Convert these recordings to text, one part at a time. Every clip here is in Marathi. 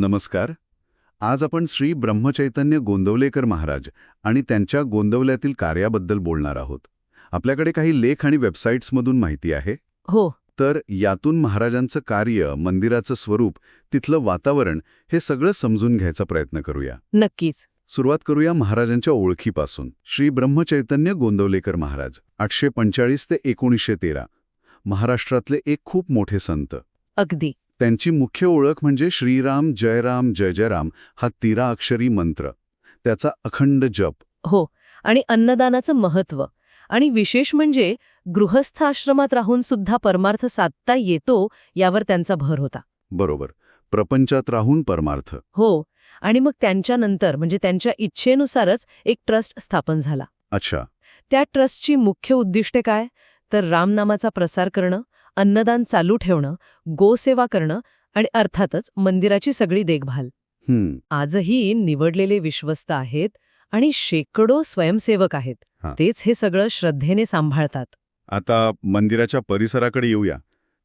नमस्कार. आज आपण श्री ब्रह्मचैतन्य गोंदवलेकर महाराज आणि त्यांच्या गोंदवल्यातील कार्याबद्दल बोलणार आहोत. आपल्याकडे काही लेख आणि वेबसाईट्समधून माहिती आहे? हो. तर यातून महाराजांचं कार्य मंदिराचं स्वरूप तिथलं वातावरण हे सगळं समजून घ्यायचा प्रयत्न करूया. नक्कीच. सुरुवात करूया महाराजांच्या ओळखीपासून. श्री ब्रह्मचैतन्य गोंदवलेकर महाराज आठशे पंचाळीस ते एकोणीसशे तेरा. महाराष्ट्रातले एक खूप मोठे संत. अगदी. त्यांची मुख्य ओळख म्हणजे श्रीराम जयराम जय जयराम हा तेरा अक्षरी मंत्र. त्याचा अखंड जप. हो आणि अन्नदानाचं महत्त्व आणि विशेष म्हणजे गृहस्थ आश्रमात राहून सुद्धा परमार्थ साधता येतो यावर त्यांचा भर होता. बरोबर. प्रपंचात राहून परमार्थ. हो आणि मग त्यांच्यानंतर म्हणजे त्यांच्या इच्छेनुसारच एक ट्रस्ट स्थापन झाला. अच्छा. त्या ट्रस्टची मुख्य उद्दिष्टे काय? तर रामनामाचा प्रसार करणं अन्नदान चालू ठेवणं गोसेवा करणं आणि अर्थातच मंदिराची सगळी देखभाल. हम्म. आजही निवडलेले विश्वस्त आहेत आणि शेकडो स्वयंसेवक आहेत. तेच हे सगळं श्रद्धेने सांभाळतात. आता मंदिराच्या परिसराकडे येऊया.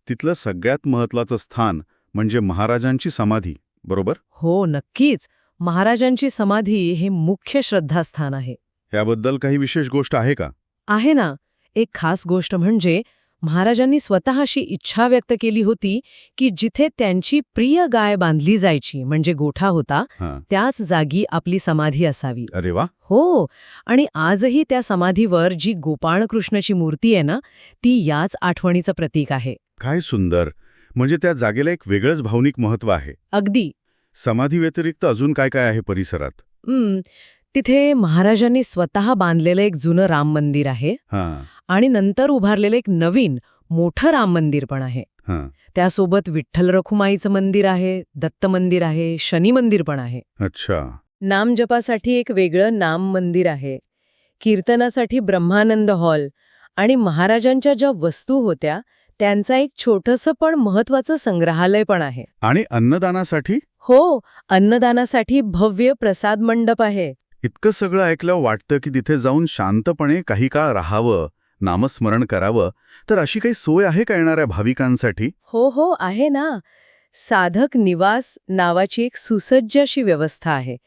तिथलं सगळ्यात महत्वाचं स्थान म्हणजे महाराजांची समाधी बरोबर? हो नक्कीच. महाराजांची समाधी हे मुख्य श्रद्धास्थान आहे. याबद्दल काही विशेष गोष्ट आहे का? आहे ना. एक खास गोष्ट म्हणजे महाराजांनी स्वतः अशी इच्छा व्यक्त केली होती की जिथे त्यांची प्रिय गाय बांधली जायची म्हणजे गोठा होता त्याच जागी आपली समाधी असावी. अरे वा. हो. आणि आजही त्या समाधीवर जी गोपाळकृष्णाची मूर्ती आहे ना ती याच आठवणीचं प्रतीक आहे. काय सुंदर. म्हणजे त्या जागेला एक वेगळंच भावनिक महत्त्व आहे. अगदी. समाधी व्यतिरिक्त अजून काय काय आहे परिसरात? तिथे महाराजांनी स्वतः बांधलेलं एक जुनं राम मंदिर आहे. आणि नंतर उभारलेलं एक नवीन मोठं राम मंदिर पण आहे. हां. त्यासोबत विठ्ठल रखुमाईचं मंदिर आहे दत्त मंदिर आहे शनी मंदिर पण आहे. अच्छा. नामजपासाठी एक वेगळं नाम मंदिर आहे. कीर्तनासाठी ब्रह्मानंद हॉल आणि महाराजांच्या ज्या वस्तू होत्या त्यांचा एक छोटंसं पण महत्वाचं संग्रहालय पण आहे. आणि अन्नदानासाठी? हो अन्नदानासाठी भव्य प्रसाद मंडप आहे. इतकं सगळं ऐकल्यावर वाटतं की तिथे जाऊन शांतपणे काही काळ राहावं नामस्मरण करावं. तर अशी काही सोय आहे का येणाऱ्या भाविकांसाठी? हो हो आहे ना. साधक निवास नावाची एक सुसज्ज अशी व्यवस्था आहे.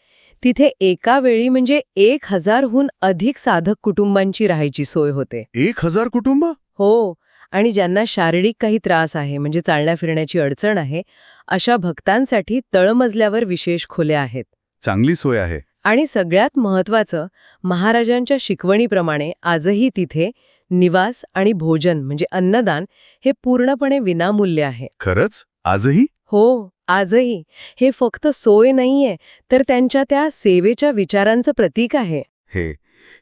तिथे एका वेळी म्हणजे एक हजारहून अधिक साधक कुटुंबांची राहायची सोय होते. एक हजार कुटुंब? हो आणि ज्यांना शारीरिक काही त्रास आहे म्हणजे चालण्या फिरण्याची अडचण आहे अशा भक्तांसाठी तळमजल्यावर विशेष खोल्या आहेत. चांगली सोय आहे. आणि सगळ्यात महत्वाचं महाराजांच्या शिकवणीप्रमाणे आजही तिथे निवास आणि भोजन म्हणजे अन्नदान हे पूर्णपणे विनामूल्य आहे. खरंच? आजही? हो आजही. हे फक्त सोय नाहीये तर त्यांच्या त्या सेवेच्या विचारांचं प्रतीक आहे. हे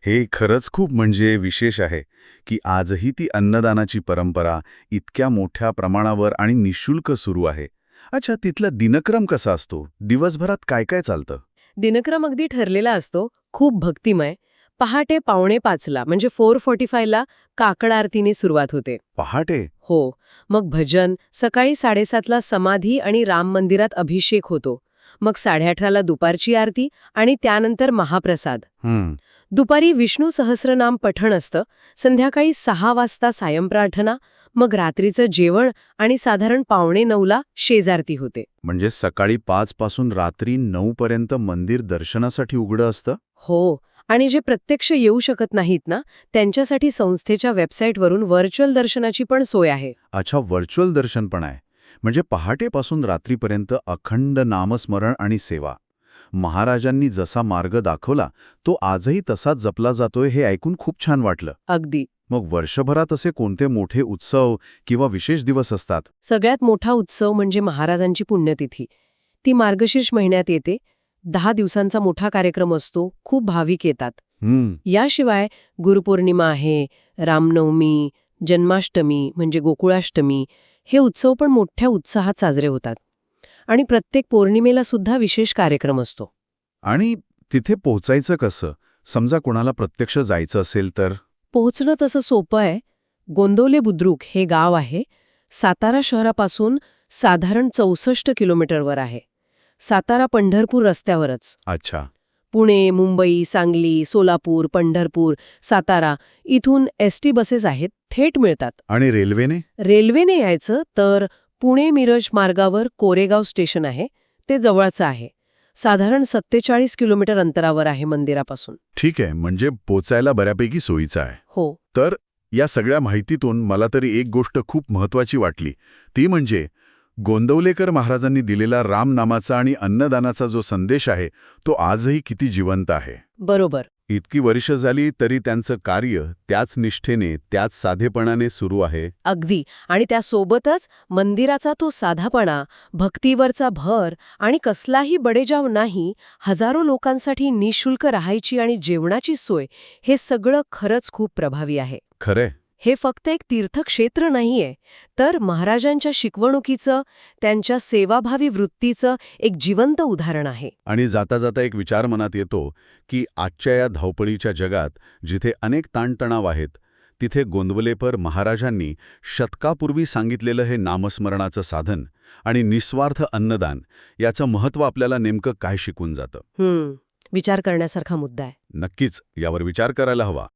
हे खरंच खूप म्हणजे विशेष आहे की आजही ती अन्नदानाची परंपरा इतक्या मोठ्या प्रमाणावर आणि निशुल्क सुरू आहे. अच्छा तिथला दिनक्रम कसा असतो? दिवसभरात काय काय चालतं? दिनक्रम अगदी ठरलेला असतो खूप भक्तिमय. पहाटे पावणे पाचला म्हणजे फोर फॉर्टी फायला काकड आरतीने सुरुवात होते. पहाटे? हो. मग भजन सकाळी साडेसातला समाधी आणि राम मंदिरात अभिषेक होतो. मग साडेअठराला दुपारची आरती आणि त्यानंतर महाप्रसाद. हम्म. दुपारी विष्णू सहस्रनाम पठण असतं संध्याकाळी सहा वाजता सायंप्रार्थना मग रात्रीचं जेवण आणि साधारण पावणे नऊला शेजारती होते. म्हणजे सकाळी पाच पासून रात्री नऊ पर्यंत मंदिर दर्शनासाठी उघडं असतं? हो आणि जे प्रत्यक्ष येऊ शकत नाहीत ना त्यांच्यासाठी संस्थेच्या वेबसाईटवरून व्हर्च्युअल दर्शनाची पण सोय आहे. अच्छा व्हर्च्युअल दर्शन पण आहे. म्हणजे पहाटेपासून रात्रीपर्यंत अखंड नामस्मरण आणि सेवा. महाराजांनी जसा मार्ग दाखवला तो आजही तसाच जपला जातोय हे ऐकून खूप छान वाटलं. अगदी. मग वर्षभरात असे कोणते मोठे उत्सव किंवा विशेष दिवस असतात? सगळ्यात मोठा उत्सव म्हणजे महाराजांची पुण्यतिथी. ती मार्गशीर्ष महिन्यात येते. दहा दिवसांचा मोठा कार्यक्रम असतो. खूप भाविक येतात. याशिवाय गुरुपौर्णिमा आहे रामनवमी जन्माष्टमी म्हणजे गोकुळाष्टमी हे उत्सव पण मोठ्या उत्साहात साजरे होतात. आणि प्रत्येक पौर्णिमेला सुद्धा विशेष कार्यक्रम असतो. आणि तिथे पोहोचायचं कसं? समजा कोणाला प्रत्यक्ष जायचं असेल तर? पोहोचणं तसं सोपं आहे. गोंदवले बुद्रुक हे गाव आहे. सातारा शहरापासून साधारण चौसष्ट किलोमीटरवर आहे. सातारा पंढरपूर रस्त्यावरच. अच्छा. पुणे मुंबई सांगली सोलापूर पंढरपूर सातारा इथून एस टी बसेस आहेत थेट मिळतात. आणि रेल्वेने? रेल्वेने यायचं तर पुणे मिरज मार्गावर कोरेगाव स्टेशन आहे ते जवळचं आहे. साधारण सत्तेचाळीस किलोमीटर अंतरावर आहे मंदिरापासून. ठीक आहे म्हणजे पोचायला बऱ्यापैकी सोयीचं आहे. हो. तर या सगळ्या माहितीतून मला तरी एक गोष्ट खूप महत्वाची वाटली. ती म्हणजे गोंदवलेकर महाराजांनी दिलेला रामनामाचा आणि अन्नदानाचा जो संदेश आहे तो आजही किती जिवंत आहे. बरोबर. इतकी वर्ष झाली तरी त्यांचं कार्य त्याच निष्ठेने त्याच साधेपणाने सुरू आहे. अगदी. आणि त्यासोबतच मंदिराचा तो साधापणा भक्तीवरचा भर आणि कसलाही बडेजाव नाही हजारो लोकांसाठी निशुल्क राहायची आणि जेवणाची सोय हे सगळं खरंच खूप प्रभावी आहे. खरे हे फक्त एक तीर्थक्षेत्र नाहीये तर महाराजांच्या शिकवणुकीचं त्यांच्या सेवाभावी वृत्तीचं एक जिवंत उदाहरण आहे. आणि जाता जाता एक विचार मनात येतो की आजच्या या धावपळीच्या जगात जिथे अनेक ताणतणाव आहेत तिथे गोंदवलेपर महाराजांनी शतकापूर्वी सांगितलेलं हे नामस्मरणाचं साधन आणि निस्वार्थ अन्नदान याचं महत्त्व आपल्याला नेमकं काय शिकून जातं? विचार करण्यासारखा मुद्दा आहे. नक्कीच यावर विचार करायला हवा.